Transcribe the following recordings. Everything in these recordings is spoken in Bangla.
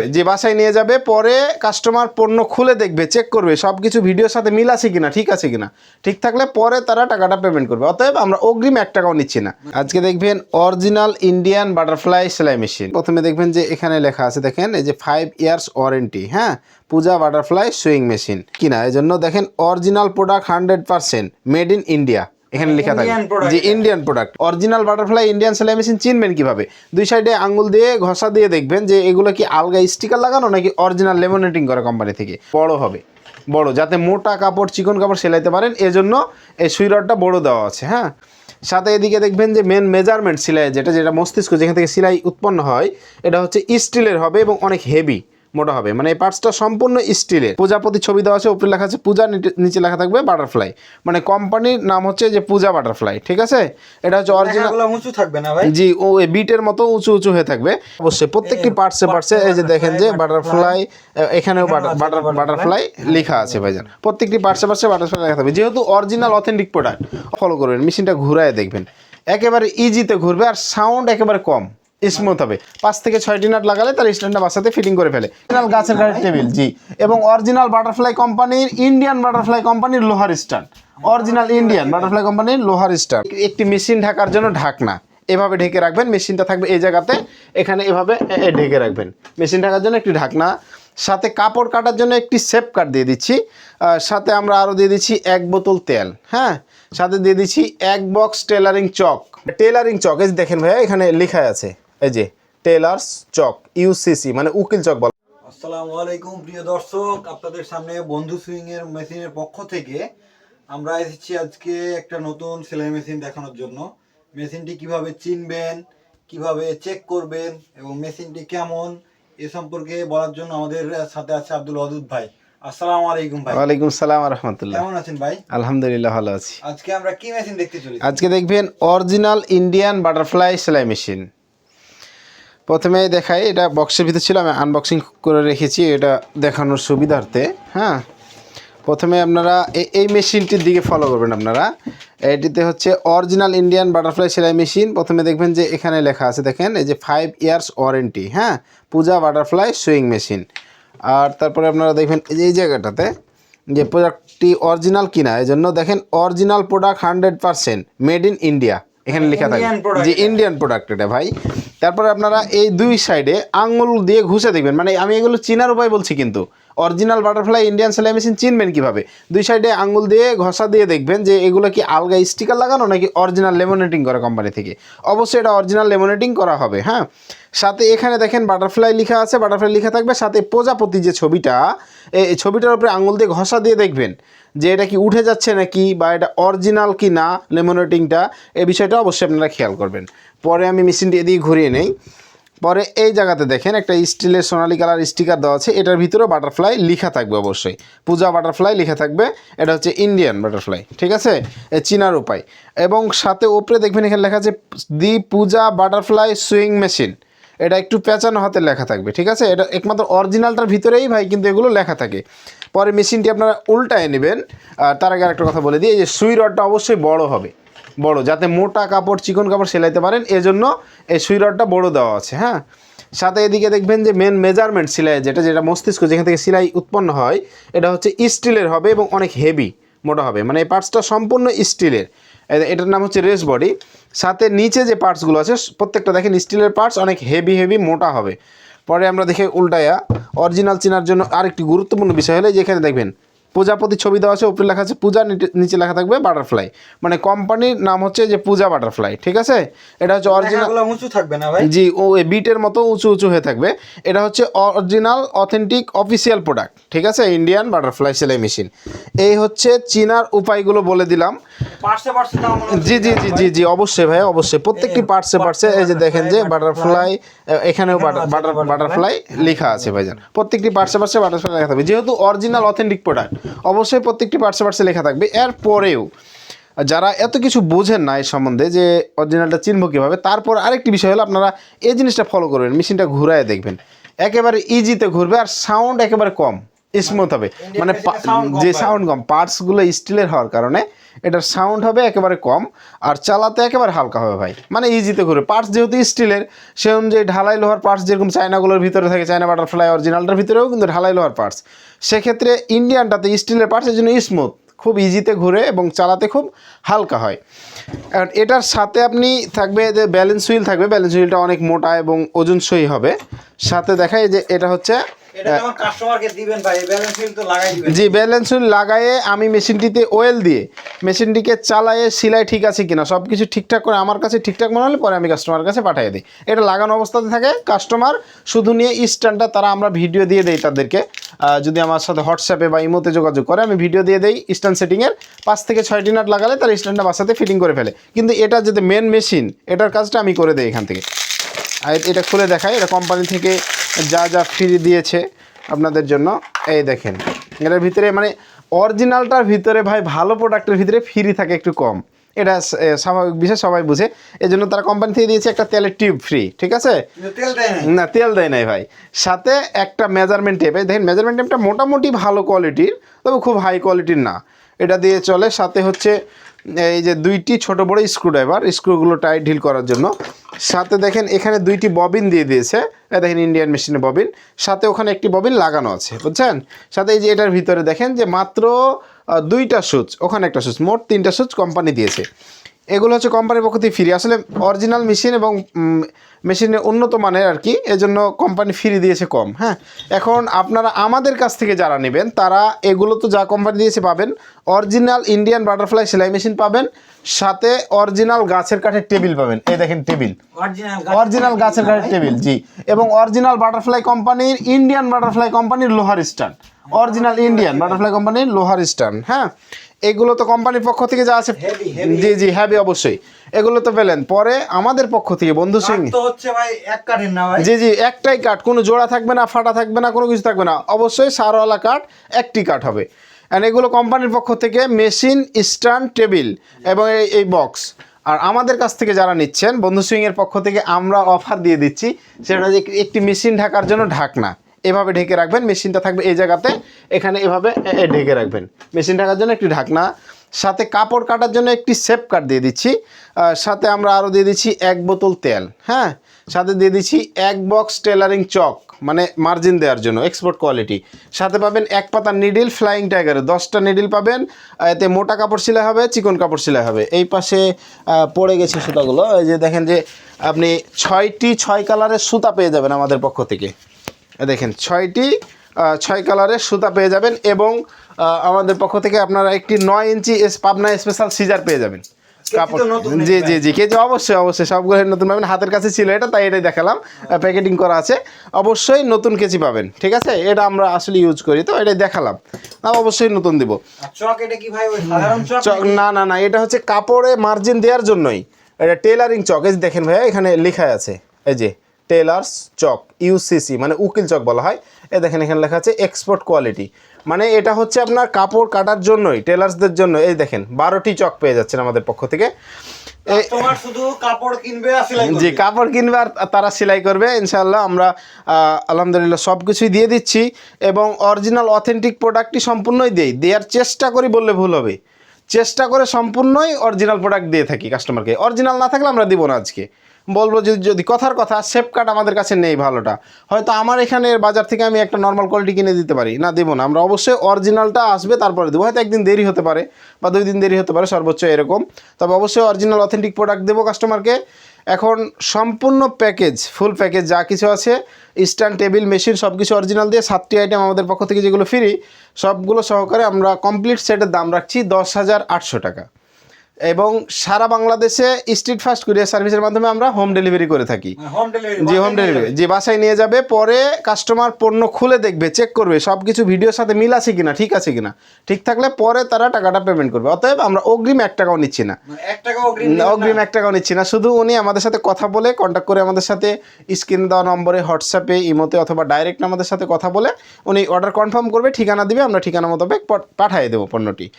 যাবে যে বাসায় নিয়ে যাবে, পরে কাস্টমার পণ্য খুলে দেখবে চেক করবে সব কিছু ভিডিওর সাথে মিল আছে কিনা, ঠিক আছে কিনা। ঠিক থাকলে পরে তারা টাকাটা পেমেন্ট করবে। অতএব আমরা অগ্রিম এক টাকাও নিচ্ছি না। আজকে দেখবেন অরিজিনাল ইন্ডিয়ান বাটারফ্লাই সেলাই মেশিন প্রথমে দেখবেন যে এখানে লেখা আছে, দেখেন, এই যে ফাইভ ইয়ার্স ওয়ারেন্টি হ্যাঁ? পূজা বাটারফ্লাই সুইং মেশিন কিনা এই জন্য দেখেন original product hundred percent made in India এখানে লেখা থাকে যে Indian product original Butterfly Indian সেলাই মেশিন চিনবেন কীভাবে? দুই সাইডে আঙ্গুল দিয়ে ঘষা দিয়ে দেখবেন যে এগুলো কি আলগা স্টিকার লাগানো নাকি অরিজিনাল লেমিনেটিং করা কোম্পানি থেকে? বড় হবে। বড় যাতে মোটা কাপড় চিকন কাপড় সেলাইতে পারেন। এজন্য এই সুই রডটা বড় দেওয়া আছে হ্যাঁ? সাথে এদিকে দেখবেন যে মেন মেজারমেন্ট সেলাই যেটা যেটা মস্তিষ্ক যেখান থেকে সেলাই উৎপন্ন হয় এটা হচ্ছে স্টিলের হবে এবং অনেক হেভি মোটা হবে। মানে এই পার্টসটা সম্পূর্ণ স্টিলের প্রজাপতি ছবি দেওয়া আছে উপরে লেখা আছে পূজা নিচে- লেখা থাকবে বাটারফ্লাই মানে কোম্পানির নাম হচ্ছে যে পূজা বাটারফ্লাই ঠিক আছে? এটা হচ্ছে অরিজিনাল লেখাগুলো উঁচু থাকবে না ভাই? জি ও এই বিটের মতো উঁচু উঁচু হয়ে থাকবে। অবশ্যই প্রত্যেকটি পার্টসে পার্টসে এই যে দেখেন যে বাটারফ্লাই এখানেও বাটার বাটারফ্লাই লেখা আছে ভাইজান। প্রত্যেকটি পার্টসে পার্টসে বাটারফ্লাই লেখা থাকবে। যেহেতু অরিজিনাল অথেন্টিক প্রোডাক্ট ফলো করবেন মেশিনটা ঘুরায় দেখবেন। একেবারে ইজিতে ঘুরবে আর সাউন্ড একেবারে কম। স্মুথ হবে। পাঁচ থেকে ছয়টি নাট লাগালে তার স্ট্যান্ডটা বাসাতে ফিটিং করে ফেলে। অরিজিনাল গাছের গাড়ির টেবিল জি। এবং অরিজিনাল বাটারফ্লাই কোম্পানির ইন্ডিয়ান বাটারফ্লাই কোম্পানির লোহার স্ট্যান্ড অরিজিনাল ইন্ডিয়ান বাটারফ্লাই কোম্পানির লোহার স্ট্যান্ড একটি মেশিন ঢাকার জন্য ঢাকনা। এভাবে ঢেকে রাখবেন মেশিনটা থাকবে এই জায়গাতে। এখানে এভাবে ঢেকে রাখবেন। মেশিন ঢাকার জন্য একটি ঢাকনা। সাথে কাপড় কাটার জন্য একটি সেপ কাট দিয়ে দিচ্ছি। সাথে আমরা আরও দিয়ে দিচ্ছি এক বোতল তেল হ্যাঁ? সাথে দিয়ে দিচ্ছি এক box tailoring chalk tailoring chalk এই দেখেন ভাইয়া, এখানে লেখা আছে। এই যে টেলার্স চক ইউসিসি মানে উকিল চক বলা। আসসালামু আলাইকুম প্রিয় দর্শক। আপনাদের সামনে বন্ধু সুইং এর মেশিনের পক্ষ থেকে আমরা এসেছি আজকে একটা নতুন সেলাই মেশিন দেখানোর জন্য। মেশিনটি কীভাবে চিনবেন কীভাবে চেক করবেন এবং মেশিনটি কেমন এ সম্পর্কে বলার জন্য আমাদের সাথে আছে আব্দুল ওয়াদুদ ভাই। আসসালামু আলাইকুম ভাই। ওয়ালাইকুম সালাম রহমতুল্লাহ কেমন আছেন ভাই? আলহামদুলিল্লাহ ভালো আছি। আজকে আমরা কি মেশিন দেখতে চলেছি? আজকে দেখবেন অরিজিনাল ইন্ডিয়ান বাটারফ্লাই সেলাই মেশিন। প্রথমে দেখাই, এটা বক্সের ভিতরে ছিল, আমি আনবক্সিং করে রেখেছি, এটা দেখানোর সুবিধার্থে হ্যাঁ? প্রথমে আপনারা এই মেশিনটির দিকে ফলো করবেন আপনারা। এটিতে হচ্ছে অরিজিনাল ইন্ডিয়ান বাটারফ্লাই সেলাই মেশিন প্রথমে দেখবেন যে এখানে লেখা আছে, দেখেন, এই যে ফাইভ ইয়ার্স ওয়ারেন্টি হ্যাঁ? পূজা বাটারফ্লাই সুইং মেশিন আর তারপরে আপনারা দেখবেন এই যে, এই জায়গাটাতে, যে প্রোডাক্টটি অরিজিনাল কিনা এই জন্য দেখেন original product hundred percent made in India এখানে লেখা থাকে যে ইন্ডিয়ান প্রোডাক্ট এটা ভাই। তারপরে আপনারা এই দুই সাইডে আঙুল দিয়ে ঘুষে দেখবেন। মানে আমি এগুলো চিনার উপায় বলছি কিন্তু। অরিজিনাল বাটারফ্লাই ইন্ডিয়ান সেলাই মেশিন চিনবেন কীভাবে? দুই সাইডে আঙুল দিয়ে ঘষা দিয়ে দেখবেন যে এগুলো কি আলগা স্টিকার লাগানো নাকি অরিজিনাল লেমোনেটিং করা কোম্পানি থেকে? অবশ্যই এটা অরিজিনাল লেমোনেটিং করা হবে হ্যাঁ? সাথে এখানে দেখেন বাটারফ্লাই লেখা আছে, বাটারফ্লাই লেখা থাকবে। সাথে প্রজাপতি যে ছবিটা এই ছবিটার উপরে আঙুল দিয়ে ঘষা দিয়ে দেখবেন যে এটা কি উঠে যাচ্ছে নাকি বা এটা অরিজিনাল কি না, লেমিনেটিংটা এই বিষয়টা অবশ্যই আপনারা খেয়াল করবেন। পরে আমি মেশিনটি এদিকে ঘুরিয়ে নেই। পরে এই জায়গাতে দেখেন একটা স্টিলের সোনালি কালার স্টিকার দেওয়া আছে, এটার ভিতরেও বাটারফ্লাই লেখা থাকবে অবশ্যই। পূজা বাটারফ্লাই লেখা থাকবে, এটা হচ্ছে ইন্ডিয়ান বাটারফ্লাই, ঠিক আছে? চিনার উপায়। এবং সাথে ওপরে দেখবেন এখানে লেখা আছে, the Puja Butterfly sewing machine. এটা একটু পেঁচানো হাতে লেখা থাকবে, ঠিক আছে? এটা একমাত্র অরিজিনালটার ভিতরেই ভাই কিন্তু এগুলো লেখা থাকে। পরে মেশিনটি আপনারা উল্টায় নেবেন। আর তার আগে একটা কথা বলে দিই যে সুই রডটা অবশ্যই বড় হবে। বড়, যাতে মোটা কাপড়, চিকন কাপড় সেলাইতে পারেন, এজন্য এই সুই রডটা বড় দেওয়া আছে হ্যাঁ? সাথে এদিকে দেখবেন যে মেন মেজারমেন্ট সেলাই যেটা যেটা মস্তিষ্ক যেখান থেকে সেলাই উৎপন্ন হয়, এটা হচ্ছে স্টিলের হবে এবং অনেক হেভি মোটা হবে। মানে এই পার্টসটা সম্পূর্ণ স্টিলের এটার নাম হচ্ছে রেস বডি সাথে নিচে যে পার্টসগুলো আছে, প্রত্যেকটা দেখেন স্টিলের পার্টস অনেক হেভি হেভি মোটা হবে। পরে আমরা দেখে উল্টায়া অরিজিনাল চেনার জন্য আরেকটি গুরুত্বপূর্ণ বিষয় হলে যেখানে দেখবেন প্রজাপতি ছবি দেওয়া আছে উপরে লেখা আছে পূজা নিচে- নিচে লেখা থাকবে বাটারফ্লাই। মানে কোম্পানির নাম হচ্ছে যে পূজা বাটারফ্লাই ঠিক আছে? এটা হচ্ছে অরিজিনাল উঁচু থাকবে না ভাই? জি ও বিটের মতো উঁচু উঁচু হয়ে থাকবে। এটা হচ্ছে অরিজিনাল অথেন্টিক অফিসিয়াল প্রোডাক্ট ঠিক আছে? ইন্ডিয়ান বাটারফ্লাই সেলাই মেশিন এই হচ্ছে চিনার উপায়গুলো বলে দিলাম। মনে জি জি জি জি জি অবশ্যই ভাই অবশ্যই। প্রত্যেকটি পার্টসে পার্টসে এই যে দেখেন যে বাটারফ্লাই এখানেও বাটার বাটারফ্লাই লেখা আছে ভাইজান। প্রত্যেকটি পার্টসে পার্টসে বাটারফ্লাই লেখা থাকবে। যেহেতু অরিজিনাল অথেন্টিক প্রোডাক্ট অবশ্যই প্রত্যেকটি পার্টসে পার্টসে লেখা থাকবে। এরপরেও, যারা এত কিছু বোঝেন না এর সম্বন্ধে যে অরিজিনালটা চিনব কীভাবে, তারপর আরেকটি বিষয় হলো আপনারা এই জিনিসটা ফলো করবেন মেশিনটা ঘুরায় দেখবেন। একেবারে ইজিতে ঘুরবে আর সাউন্ড একেবারে কম। স্মুথ হবে। মানে sound কম যে সাউন্ড কম পার্টসগুলো স্টিলের হওয়ার কারণে এটার সাউন্ড হবে একেবারে কম আর চালাতে একেবারে হালকা হবে ভাই। মানে ইজিতে করে। পার্টস যেহেতু স্টিলের সে অনুযায়ী ঢালাই লোহার পার্টস যেরকম চায়নাগুলোর ভিতরে থাকে চায়না বাটারফ্লাই অরিজিনালটার ভিতরেও কিন্তু ঢালাই লোহার পার্টস সেক্ষেত্রে ইন্ডিয়ানটাতে স্টিলের পার্টস এর জন্য স্মুথ খুব ইজিতে ঘুরে এবং চালাতে খুব হালকা হয়। আর এটার সাথে আপনি থাকবে যে ব্যালেন্স হুইল থাকবে। ব্যালেন্স হুইলটা অনেক মোটা এবং ওজন ওজনসই হবে। সাথে দেখায় যে এটা হচ্ছে জি ব্যালেন্স হুইল লাগায়ে আমি মেশিনটিতে ওয়েল দিয়ে মেশিনটিকে চালায়ে সিলাই ঠিক আছে কিনা সব কিছু ঠিকঠাক করে আমার কাছে ঠিকঠাক মনে হলে পরে আমি কাস্টমার কাছে পাঠিয়ে দিই। এটা লাগানো অবস্থাতে থাকে কাস্টমার শুধু নিয়ে স্ট্যান্ডটা তারা আমরা ভিডিও দিয়ে দেই তাদেরকে। যদি আমার সাথে হোয়াটসঅ্যাপে বা ইমোতে যোগাযোগ করে, আমি ভিডিও দিয়ে দেই স্ট্যান্ড সেটিংয়ের পাঁচ থেকে ছয়টি নাট লাগালে তার স্ট্যান্ডটা বাসাতে ফিটিং করে ফেলে। কিন্তু এটা যদি মেন মেশিন এটার কাজটা আমি করে দিই এখান থেকে। আর এটা খুলে দেখাই। এটা কোম্পানি থেকে যা যা ফ্রি দিয়েছে আপনাদের জন্য। এই দেখেন এটার ভিতরে মানে অরিজিনালটার ভিতরে ভাই ভালো প্রোডাক্টের ভিতরে ফ্রি থাকে একটু কম। এটা স্বাভাবিক বিষয় সবাই বুঝে। এই জন্য তারা কোম্পানি থেকে দিয়েছে একটা তেলের টিউব ফ্রি ঠিক আছে? না না তেল দেয় নাই ভাই। সাথে একটা মেজারমেন্ট টেপ এই দেখেন মেজারমেন্ট টেপটা মোটামুটি ভালো কোয়ালিটির তবে খুব হাই কোয়ালিটির না। এটা দিয়ে চলে সাথে হচ্ছে এই যে দুইটি ছোট বড় স্ক্রুড্রাইভার স্ক্রুগুলো টাইট ঢিল করার জন্য। সাথে দেখেন এখানে দুইটি ববিন দিয়ে দিয়েছে। দেখেন ইন্ডিয়ান মেশিনের ববিন সাথে ওখানে একটি ববিন লাগানো আছে, বুঝছেন? সাথে এই যে এটার ভিতরে দেখেন যে মাত্র দুইটা সুচ, ওখানে একটা সুচ, মোট তিনটা সুচ কোম্পানি দিয়েছে। এগুলো হচ্ছে কোম্পানির পক্ষ থেকে ফ্রি আসলে অরিজিনাল মেশিন এবং মেশিনের উন্নত মানের আর কি এজন্য কোম্পানি ফ্রি দিয়েছে কম হ্যাঁ? এখন আপনারা আমাদের কাছ থেকে যারা নেবেন তারা এগুলো তো যা কোম্পানি দিয়েছে পাবেন অরিজিনাল ইন্ডিয়ান বাটারফ্লাই সেলাই মেশিন পাবেন সাথে অরিজিনাল গাছের কাঠের টেবিল পাবেন। এই দেখেন টেবিল অরিজিনাল অরিজিনাল গাছের কাঠের টেবিল জি। এবং অরিজিনাল বাটারফ্লাই কোম্পানির ইন্ডিয়ান বাটারফ্লাই কোম্পানির লোহার স্ট্যান্ড অরিজিনাল ইন্ডিয়ান বাটারফ্লাই কোম্পানির লোহার স্ট্যান্ড হ্যাঁ? এগুলো তো কোম্পানির পক্ষ থেকে যা আছে. জি জি হ্যাভি অবশ্যই। এগুলো তো পেলেন। পরে আমাদের পক্ষ থেকে বন্ধু সিং। হচ্ছে ভাই এক কাঠের না ভাই। জি জি একটাই কাঠ। কোনো জোড়া থাকবে না ফাটা থাকবে না কোনো কিছু থাকবে না। অবশ্যই সারওয়ালা কাঠ একটি কাঠ হবে। অ্যান্ড এগুলো কোম্পানির পক্ষ থেকে মেশিন স্ট্যান্ড টেবিল এবং এই বক্স আর আমাদের কাছ থেকে যারা নিচ্ছেন বন্ধু সুইংয়ের পক্ষ থেকে আমরা অফার দিয়ে দিচ্ছি সেটা হচ্ছে একটি মেশিন ঢাকার জন্য ঢাকনা। এভাবে ঢেকে রাখবেন, মেশিনটা থাকবে এই জায়গাতে। এখানে এভাবে ঢেকে রাখবেন। মেশিন ঢাকার জন্য একটি ঢাকনা। সাথে কাপড় কাটার জন্য একটি সেপ কাট দিয়ে দিচ্ছি। সাথে আমরা আরও দিয়ে দিচ্ছি এক বোতল তেল হ্যাঁ? সাথে দিয়ে দিচ্ছি এক বক্স টেলারিং চক মানে মার্জিন দেওয়ার জন্য এক্সপোর্ট কোয়ালিটি সাথে পাবেন এক পাতা নিডিল ফ্লাইং টাইগারের দশটা নিডিল পাবেন। এতে মোটা কাপড় সেলাই হবে, চিকন কাপড় সেলাই হবে। এই পাশে পড়ে গেছে সুতাগুলো। এই যে দেখেন যে আপনি ছয়টি, ছয় কালারের সুতা পেয়ে যাবেন আমাদের পক্ষ থেকে। দেখেন ছয়টি ছয় কালারের সুতা পেয়ে যাবেন এবং আমাদের পক্ষ থেকে আপনারা একটি নয় ইঞ্চি এস পাবনা স্পেশাল সিজার পেয়ে যাবেন। কাপড়। জি জি জি কেজি অবশ্যই অবশ্যই সবগুলো নতুন পাবেন। হাতের কাছে ছিল এটা তাই এটাই দেখালাম। প্যাকেটিং করা আছে। অবশ্যই নতুন কেজি পাবেন ঠিক আছে? এটা আমরা আসলে ইউজ করি তো এটাই দেখালাম। না অবশ্যই নতুন দিব। আর চক এটা কি ভাই ওই সাধারণ চক চক না না না এটা হচ্ছে কাপড়ে মার্জিন দেওয়ার জন্যই। এটা টেলারিং চক এই দেখেন ভাইয়া এখানে লেখা আছে এই যে। টেলার্স চক ইউসিসি মানে উকিল চক বলা হয়। এ দেখেন এখানে লেখা আছে এক্সপোর্ট কোয়ালিটি মানে এটা হচ্ছে আপনার কাপড় কাটার জন্যই টেলার্সদের জন্য এই দেখেন বারোটি চক পেয়ে যাচ্ছেন আমাদের পক্ষ থেকে। শুধু কাপড় কিনবে জি কাপড় কিনবে আর তারা সেলাই করবে ইনশাল্লাহ আমরা আলহামদুলিল্লাহ সব কিছুই দিয়ে দিচ্ছি এবং অরিজিনাল অথেন্টিক প্রোডাক্টটি সম্পূর্ণই দিই। দেওয়ার চেষ্টা করি বললে ভুল হবে। চেষ্টা করে সম্পূর্ণই অরিজিনাল প্রোডাক্ট দিয়ে থাকি কাস্টমারকে অরিজিনাল না থাকলে আমরা দিব না আজকে। বলব যদি যদি কথার কথা সেপ কাট আমাদের কাছে নেই ভালোটা। হয়তো আমার এখানে বাজার থেকে আমি একটা নর্মাল কোয়ালিটি কিনে দিতে পারি। না, দেবো না। আমরা অবশ্যই অরিজিনালটা আসবে, তারপরে দেবো। হয়তো একদিন দেরি হতে পারে বা দুই দিন দেরি হতে পারে, সর্বোচ্চ এরকম। তবে অবশ্যই অরিজিনাল অথেন্টিক প্রোডাক্ট দেবো কাস্টমারকে এখন সম্পূর্ণ প্যাকেজ ফুল প্যাকেজ যা কিছু আছে স্ট্যান্ড টেবিল মেশিন সব কিছু অরিজিনাল দিয়ে সাতটি আইটেম আমাদের পক্ষ থেকে যেগুলো ফ্রি সবগুলো সহকারে আমরা কমপ্লিট সেটের দাম রাখছি দশ হাজার আটশো টাকা। এবং সারা বাংলাদেশে স্ট্রিট ফাস্ট কুরিয়ার সার্ভিসের মাধ্যমে আমরা হোম ডেলিভারি করে থাকি। হোম ডেলিভারি জি হোম ডেলিভারি যে বাসায় নিয়ে যাবে পরে কাস্টমার পণ্য খুলে দেখবে চেক করবে সব কিছু ভিডিওর সাথে মিল আছে কিনা ঠিক আছে কিনা। ঠিক থাকলে পরে তারা টাকাটা পেমেন্ট করবে। অতএব আমরা অগ্রিম এক টাকাও নিচ্ছি না। মানে অগ্রিম না, দিবেন এক টাকাও নিচ্ছি না। শুধু উনি আমাদের সাথে কথা বলে কন্ট্যাক্ট করে আমাদের সাথে স্ক্রিন দেওয়া নম্বরে হোয়াটসঅ্যাপে ইমোতে অথবা ডাইরেক্ট আমাদের সাথে কথা বলে উনি অর্ডার কনফার্ম করবে ঠিকানা দিবে আমরা ঠিকানা মোতাবেক পট- পাঠিয়ে দেবো পণ্যটি।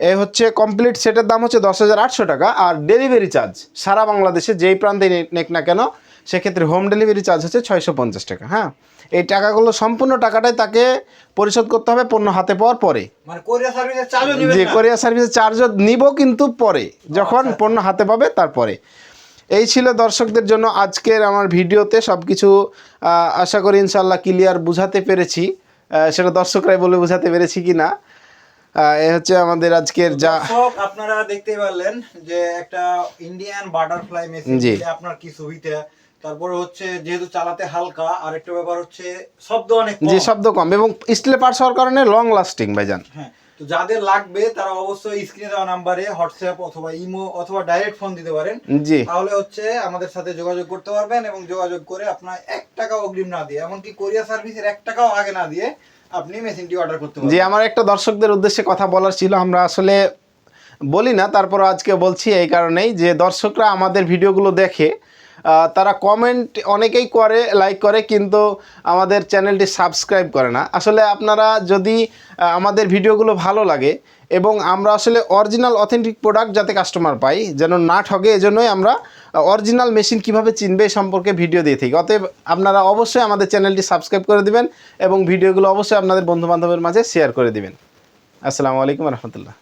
এ হচ্ছে কমপ্লিট সেটের দাম হচ্ছে দশ হাজার আটশো টাকা আর ডেলিভারি চার্জ সারা বাংলাদেশে যেই প্রান্তে নেক না কেন সেক্ষেত্রে হোম ডেলিভারি চার্জ হচ্ছে ছয়শো পঞ্চাশ টাকা হ্যাঁ? এই টাকাগুলো সম্পূর্ণ টাকাটাই তাকে পরিশোধ করতে হবে পণ্য হাতে পাওয়ার পরে। যে না। কোরিয়ার সার্ভিসের চার্জও নিব কিন্তু পরে যখন পণ্য হাতে পাবে তারপরে। এই ছিল দর্শকদের জন্য আজকের আমার ভিডিওতে সব কিছু আশা করি ইনশাল্লাহ ক্লিয়ার বুঝাতে পেরেছি। সেটা দর্শকরাই বলে বুঝাতে পেরেছি কি না এ হচ্ছে আমাদের আজকের যা আপনারা দেখতেই পারলেন যে একটা ইন্ডিয়ান বাটারফ্লাই মেশিন আপনার কি সুবিধা তারপরে হচ্ছে যেহেতু চালাতে হালকা আর একটা ব্যাপার হচ্ছে শব্দ অনেক যে শব্দ কম এবং স্টিলের পার্টস হওয়ার কারণে লং লাস্টিং ভাইজান। হ্যাঁ তো যাদের লাগবে তারা অবশ্যই স্ক্রিনে দেওয়া নাম্বারে হোয়াটসঅ্যাপ অথবা ইমো অথবা ডাইরেক্ট ফোন দিতে পারেন। জি। তাহলে হচ্ছে আমাদের সাথে যোগাযোগ করতে পারবেন এবং যোগাযোগ করে আপনার এক টাকা অগ্রিম না দিয়ে এমনকি কোরিয়া সার্ভিসের এক টাকাও আগে না দিয়ে আপনি মেশিনটি অর্ডার করতে যে পারবেন। আমার একটা দর্শকদের উদ্দেশ্যে কথা বলার ছিল আমরা আসলে বলি না তারপর আজকে বলছি এই কারণেই যে দর্শকরা আমাদের ভিডিওগুলো দেখে তারা কমেন্ট অনেকেই করে লাইক করে কিন্তু আমাদের চ্যানেলটি সাবস্ক্রাইব করে না। আসলে আপনারা যদি আমাদের ভিডিওগুলো ভালো লাগে এবং আমরা আসলে অরিজিনাল অথেন্টিক প্রোডাক্ট যাতে কাস্টমার পাই যেন না ঠগে এজন্যই আমরা অরিজিনাল মেশিন কীভাবে চিনবে এই সম্পর্কে ভিডিও দিয়ে থাকি। অতএব আপনারা অবশ্যই আমাদের চ্যানেলটি সাবস্ক্রাইব করে দিবেন এবং ভিডিওগুলো অবশ্যই আপনাদের বন্ধুবান্ধবের মাঝে শেয়ার করে দিবেন। আসসালামু আলাইকুম রহমতুল্লাহ।